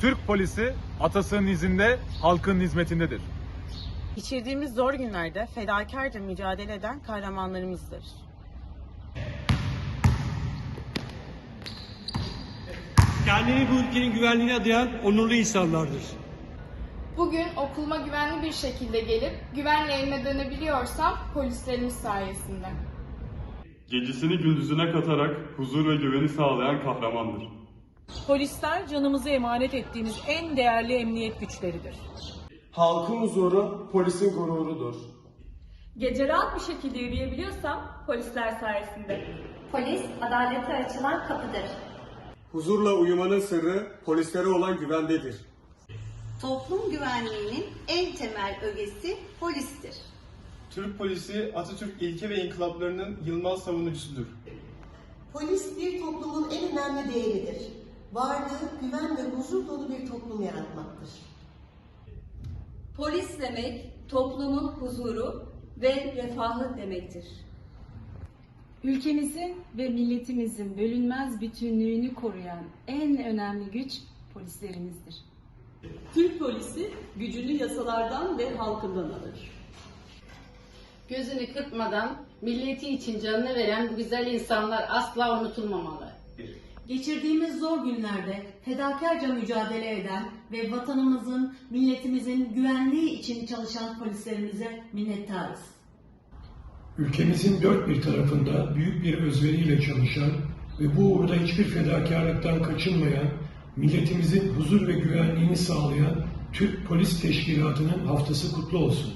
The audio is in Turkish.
Türk polisi atasının izinde, halkın hizmetindedir. Geçirdiğimiz zor günlerde fedakarca mücadele eden kahramanlarımızdır. Kendini bu ülkenin güvenliğine adayan onurlu insanlardır. Bugün okuluma güvenli bir şekilde gelip güvenle evime dönebiliyorsam polislerimiz sayesinde. Gecesini gündüzüne katarak huzur ve güveni sağlayan kahramandır. Polisler canımızı emanet ettiğimiz en değerli emniyet güçleridir. Halkın huzuru polisin gururudur. Gece rahat bir şekilde yürüyebiliyorsam polisler sayesinde. Polis adalete açılan kapıdır. Huzurla uyumanın sırrı polislere olan güvendedir. Toplum güvenliğinin en temel ögesi polistir. Türk polisi Atatürk ilke ve inkılaplarının yılmaz savunucusudur. Polis bir toplumun en önemli değeridir. Varlığı güven ve huzur dolu bir toplum yaratmaktır. Polis demek toplumun huzuru ve refahı demektir. Ülkemizin ve milletimizin bölünmez bütünlüğünü koruyan en önemli güç polislerimizdir. Türk polisi gücünü yasalardan ve halkından alır. Gözünü kırpmadan milleti için canını veren bu güzel insanlar asla unutulmamalı. Geçirdiğimiz zor günlerde fedakarca mücadele eden ve vatanımızın, milletimizin güvenliği için çalışan polislerimize minnettarız. Ülkemizin dört bir tarafında büyük bir özveriyle çalışan ve bu uğurda hiçbir fedakarlıktan kaçınmayan, milletimizin huzur ve güvenliğini sağlayan Türk Polis Teşkilatı'nın haftası kutlu olsun.